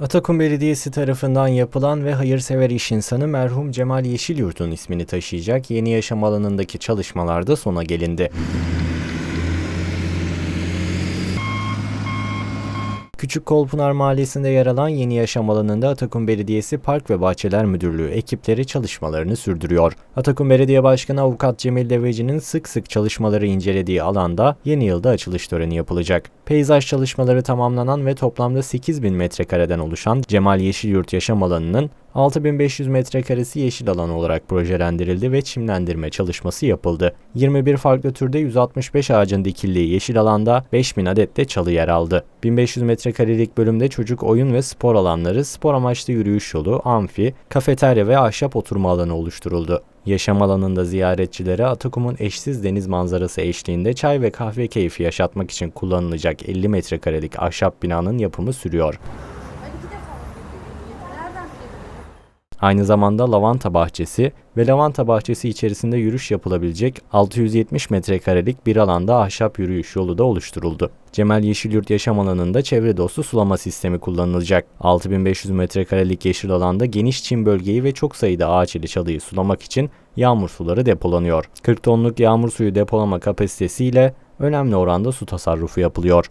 Atakum Belediyesi tarafından yapılan ve hayırsever iş insanı merhum Cemal Yeşilyurt'un ismini taşıyacak yeni yaşam alanındaki çalışmalarda sona gelindi. Küçük Kolpınar Mahallesi'nde yer alan yeni yaşam alanında Atakum Belediyesi Park ve Bahçeler Müdürlüğü ekipleri çalışmalarını sürdürüyor. Atakum Belediye Başkanı Avukat Cemil Deveci'nin sık sık çalışmaları incelediği alanda yeni yılda açılış töreni yapılacak. Peyzaj çalışmaları tamamlanan ve toplamda 8000 metrekareden oluşan Cemal Yeşilyurt Yaşam Alanı'nın 6500 metrekaresi yeşil alan olarak projelendirildi ve çimlendirme çalışması yapıldı. 21 farklı türde 165 ağacın dikildiği yeşil alanda 5000 adet de çalı yer aldı. 1500 metrekarelik bölümde çocuk oyun ve spor alanları, spor amaçlı yürüyüş yolu, amfi, kafeterya ve ahşap oturma alanı oluşturuldu. Yaşam alanında ziyaretçilere Atakum'un eşsiz deniz manzarası eşliğinde çay ve kahve keyfi yaşatmak için kullanılacak 50 metrekarelik ahşap binanın yapımı sürüyor. Aynı zamanda lavanta bahçesi ve lavanta bahçesi içerisinde yürüyüş yapılabilecek 670 metrekarelik bir alanda ahşap yürüyüş yolu da oluşturuldu. Cemal Yeşilyurt Yaşam Alanı'nda çevre dostu sulama sistemi kullanılacak. 6500 metrekarelik yeşil alanda geniş çim bölgeyi ve çok sayıda ağaç ile çalıyı sulamak için yağmur suları depolanıyor. 40 tonluk yağmur suyu depolama kapasitesiyle önemli oranda su tasarrufu yapılıyor.